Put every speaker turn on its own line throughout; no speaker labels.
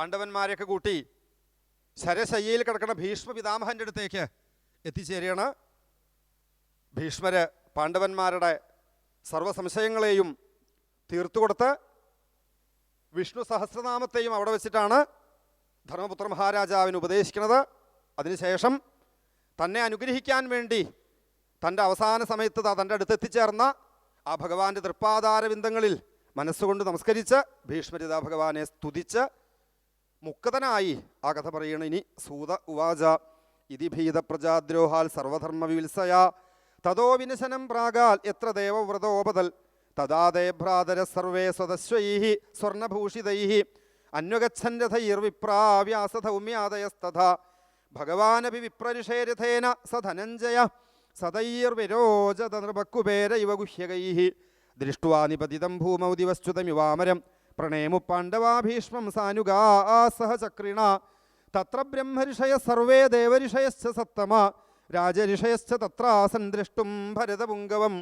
പാണ്ഡവന്മാരെയൊക്കെ കൂട്ടി ശരശയ്യയിൽ കിടക്കുന്ന ഭീഷ്മ പിതാമഹന്റെ അടുത്തേക്ക് എത്തിച്ചേരുകയാണ്. ഭീഷ്മര് പാണ്ഡവന്മാരുടെ സർവസംശയങ്ങളെയും തീർത്തുകൊടുത്ത് വിഷ്ണു സഹസ്രനാമത്തെയും അവിടെ വെച്ചിട്ടാണ് ധർമ്മപുത്ര മഹാരാജാവിന് ഉപദേശിക്കുന്നത്. അതിനുശേഷം തന്നെ അനുഗ്രഹിക്കാൻ വേണ്ടി തന്റെ അവസാന സമയത്ത് തന്റെ അടുത്ത് എത്തിച്ചേർന്ന ആ ഭഗവാന്റെ തൃപ്പാതാരവിന്ദങ്ങളിൽ മനസ്സുകൊണ്ട് നമസ്കരിച്ച് ഭീഷ്മരിത ഭഗവാനെ സ്തുതിച്ച് മുക്തനായി. ആ കഥ പറയണ ഇനി സൂത ഉവാച. ഇതി ഭീത പ്രജാദ്രോഹാൽ സർവധർമ്മ വിൽസയ തതോ വിനശനം പ്രാകാൽ എത്ര ദേവവ്രതോപതൽ. തഥാ ദേഭ്രാതര സർവേ സ്വതശ്വൈ സ്വർണഭൂഷിതൈ അന്വഗച്ഛൻ രഥൈർവിപ്രാവ്യാസൗമ്യാദയസ്തഥ ഭഗവാനപി വിപ്രനിഷേരഥേന സ ധനഞ്ജയ സതൈർവിരോചത നൃപക്കുബേര ഇവ ഗുഹ്യകൈ ദൃഷ്ട്വാ നിപതിതം ഭൂമൗ ദിവശ്ചുതമിവാമരം പ്രണേമു പാണ്ഡവാ ഭീഷ്മം സാനുഗാ സഹ ചക്രിണ തത്ര ബ്രഹ്മഋഷയ സർവേ ദേവഋഷയശ്ച സത്തമ രാജഋഷയശ്ച തത്രാസൻ ദ്രഷ്ടും ഭരതപുങ്കവം.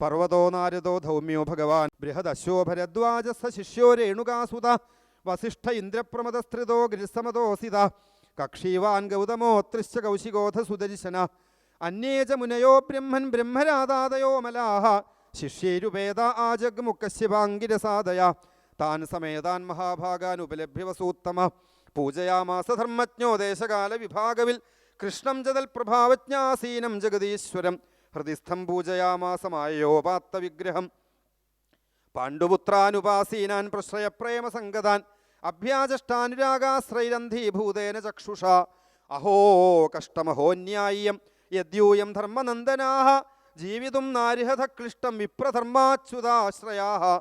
പർവതോ നാരദോ ധൗമ്യോ ഭഗവാൻ. ബൃഹദശോ ഭരദ്വാജസ ശിഷ്യോ രേണുകാസുത. വസിഷ്ഠ ഇന്ദ്രപ്രമദസ്ത്രിതോ ഗൃസമതോസിത കക്ഷീവാൻ ഗൗതമോ ത്രിശ്ച കൗശികോധ സുദർശന. അന്യേജ മുനയോ ബ്രഹ്മൻ ബ്രഹ്മരാതാദയോ മലാഹ. ശിഷ്യേരുപേദ ആജഗ്മുക്കശ്യപാങ്കിരസാദയ താൻ സമേതാൻ മഹാഭാഗാൻ ഉപലഭ്യ വസൂത്തമ പൂജയാമാസ ധർമ്മജ്ഞോ ദേശകാല വിഭാഗവിൽ കൃഷ്ണം ജതൽ പ്രഭാവജ്ഞാസീനം ജഗദീശ്വരം. ഹൃദിസ്ഥം പൂജയാമാസമായോപാത്ത വിഗ്രഹം. പാണ്ഡുപുത്രാനുപാസീനാൻ പ്രശ്രയപ്രേമ സംഗതാൻ. അഭ്യാജഷ്ടാനുരാഗാശ്രൈരന്ധീഭൂതേന ചക്ഷുഷ. അഹോ കഷ്ടമഹോന്യായ്യം യദ്യൂയം ധർമ്മനന്ദനാ ജീവിതം നാരിഹത ക്ലിഷ്ടം വിപ്രധർമാച്യുതാശ്രയാ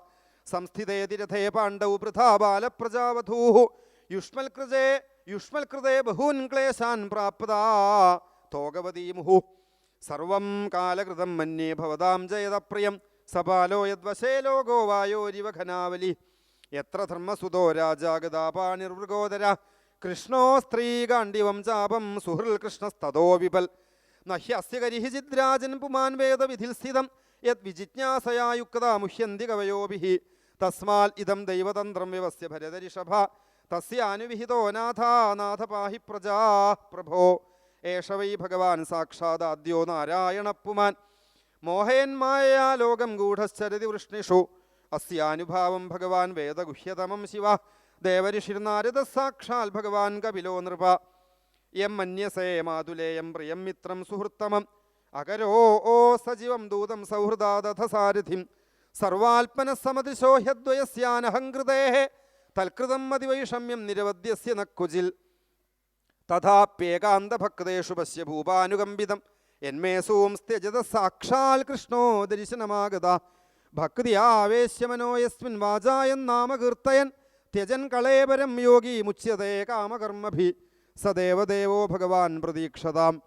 സംസ്ഥിതേതി രഥേ പാണ്ഡവ വൃഥാ യുഷ്മൽകൃതേ യുഷ്മൽകൃതേ ബഹൂൻ ക്ലേശാൻ പ്രാപ്താ തോകവതീ സർവം കാലകൃതം മന്യേ ഭവതാം ജയതപ്രിയം. സപാലോ യദ്വശേ ലോകോ വായോരിവ ഘനാവലി. എത്ര ധർമ്മസുതോ രാജാഗതാപാണിർവൃഗോദര കൃഷ്ണോ സ്ത്രീകാണ്ഡിവം ചാപം സുഹൃൽ കൃഷ്ണസ്തോ വിപൽ. നഹ്യസ്യ കരിഹിചിദ്രാജൻ പുമാൻ വേദവിധിൽ സ്ഥിതം. യത് വിജിജ്ഞാസയായുക്താ മുഹ്യന്തി കവയോഭിः തസ്മാൽ ഇതം ദൈവതന്ത്രം വ്യവസ്യ ഭരതരിഷഭ. തസ്യാനുവിഹിതോ നാഥാ നാഥ പാഹി പ്രജാ പ്രഭോ. ഏഷ വൈ ഭഗവാൻ ആദ്യോ നാരായണപ്പുമാൻ മോഹയന്മായ ലോകം ഗൂഢശ്ചരതി വൃഷ്ണിഷു. അസ്യാനുഭാവം ഭഗവാൻ വേദഗുഹ്യതമം ശിവ. ദേവരിഷിർനാരദ സാക്ഷാൽ ഭഗവാൻ കപിലോ നൃപ. യം മന്യസേ മാതുലേയം പ്രിയം മിത്രം സുഹൃത്തമം. അകരോ ഓ സജീവം ദൂതം സൗഹൃദാദഥ സാരഥിം സർവാൽപ്പന സമതിശോഹ്യദ്വയസ്യാനഹംകൃതേ തൽകൃതം മതിവൈഷമ്യം നിരവധ്യസ്യ നക്കുജിൽ തഥാപ്യേകാന്തഭക്തേഷു പശ്യ ഭൂപാനുകമ്പിതം. എന്മേ സൂംസ്ത്യജത സാക്ഷാൽ കൃഷ്ണോ ദർശനമാഗത ഭക്തി ആവേശ്യമനോ വാചായൻ നാമകീർത്തയൻ. ത്യജൻ കളേപരം യോഗി മുച്യതേ കാമകർമ്മഭി. സദേവദേവോ ഭഗവാൻ പ്രതീക്ഷതാം.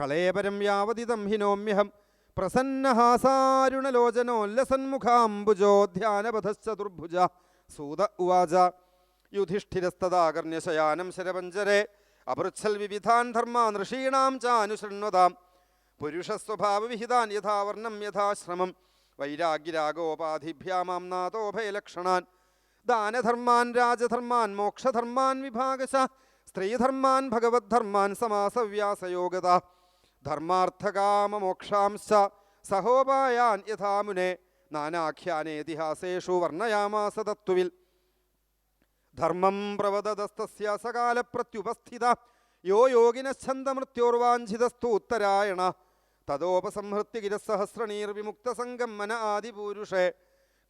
കളേപരം യാവതിതം ഹിനോമ്യഹം. പ്രസന്നഹാസാരുണലോചനോല്ലസന്മുഖാംബുജോ ധ്യാനപഥശ്ചതുർഭുജ സൂത ഉവാച യുധിഷ്ഠിരസ്തദാകർണ്യശയാനം ശരപഞ്ചരെ അപൃച്ഛൽ വിവിധാൻ ധർമാൻ ഋഷീണാം ചാനുശൃണ്വതാം. പുരുഷസ്വഭാവവിഹിതാൻ യഥാവർണം യഥാശ്രമം വൈരാഗ്യരാഗോപാധിഭ്യാമാം നാഥോഭയലക്ഷണാൻ ദാനധർമാൻ രാജധർമാൻ മോക്ഷധർമാൻ വിഭാഗശ സ്ത്രീധർമാൻ ഭഗവദ്ധർമാൻ സമാസവ്യാസയോഗത. ധർമാർത്ഥകാമമോക്ഷാംശ സഹോപായാൻ യഥാമുനെ നാനാഖ്യാനേതിഹാസേഷു വർണയാമാസ തത്വവിൽ. ധർമ്മം പ്രവദതസ്തസ്യ സകാലപ്രത്യുപസ്ഥിത. യോ യോഗിനച്ഛന്ദമൃത്യോർവാഞ്ചിതസ്തു ഉത്തരായണ. തതോപസംഹൃത്യ ഗിരസഹസ്രണീർവിമുക്തസംഗം മന ആദിപൂരുഷേ.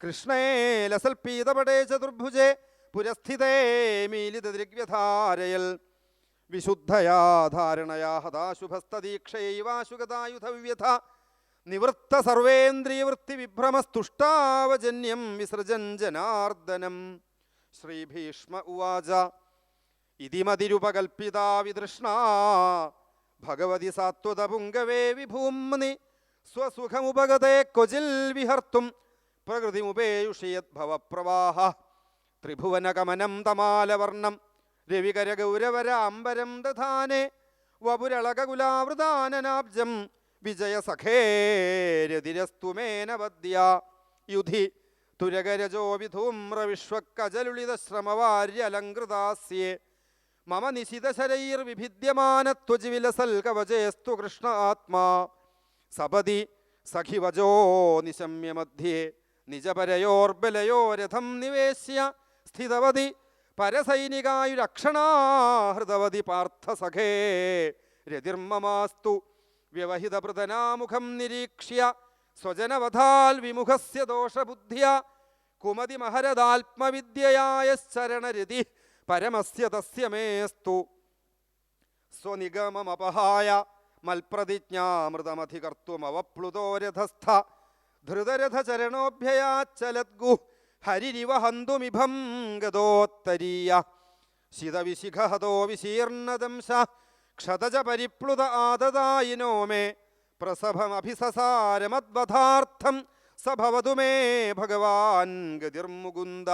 കൃഷ്ണേ ലസൽപീതപടേ ചതുർഭുജേ പുരസ്ഥിതേ മീലിതദൃഗ്വ്യധാരയൽ. വിശുദ്ധയാ ധാരണയാ ഹതാശുഭസ്തദീക്ഷയൈവാശുഗതായുധവ്യഥ നിവൃത്ത വിസൃജൻ ജനാർദ്ദനം ശ്രീഭീഷ്മ ഉവാച ഇതി വിതൃഷ്ണ ഭഗവതി സാത്വത പുങ്കവേ വിഭൂമ്നി സ്വസുഖമുപഗതേ ക്വചിൽ വിഹർത്തും പ്രകൃതിമുപേയുഷയത് ഭവപ്രവാഹ ത്രിഭുവനകമനം തമാലവർണം അമ്പരം ദധാനെ വപുരളകുലാവൃതാനനാബ്ജം വിജയസഖേരതിരസ്തുമേന വദ്യ യുധി തുരകരജോ വിധൂമ്ര വിശ്വക്കജലുളിത ശ്രമവാര്യലങ്കൃതാസ്യേ മമ നിശിതശരൈർവിഭിദ്യമാനത്വജിവിലസൽ കവചേസ്തു കൃഷ്ണ ആത്മാ. സപതി സഖിവജോ നിശമ്യമധ്യേ. നിജപരയോർബലയോരഥം നിജപരയോർബലയോ രഥം നിവേശ്യ. സ്ഥിതവതി പരസൈനികായുരക്ഷണാഹൃതവതി പാർത്ഥസഖേ രതിർമമാസ്തു വ്യവഹിതപൃതനാമുഖം നിരീക്ഷ്യ. സ്വജനവധാൽ വിമുഖസ്യ ദോഷബുദ്ധിയ. കുമതി മഹരദാത്മവിദ്യയായ ശരണരതി പരമസ്യ തസ്യ മേസ്തു. സ്വനിഗമമപഹായ മൽപ്രതിജ്ഞാമൃതമധികർത്തുമവപ്ലുതോ രഥസ്ഥ ഹരിരിവ ഹന്തുമിഭം ഗതോത്തരീയ. ശിതവിശിഖഹതോ വിശീർണദംശ ക്ഷതജ പരിപ്ലുത ആദദായിനോ മേ പ്രസഭമഭിസസാരമദ്വധാർത്ഥം സഭവതു മേ ഭഗവാൻ ഗതിർമുകുന്ദ.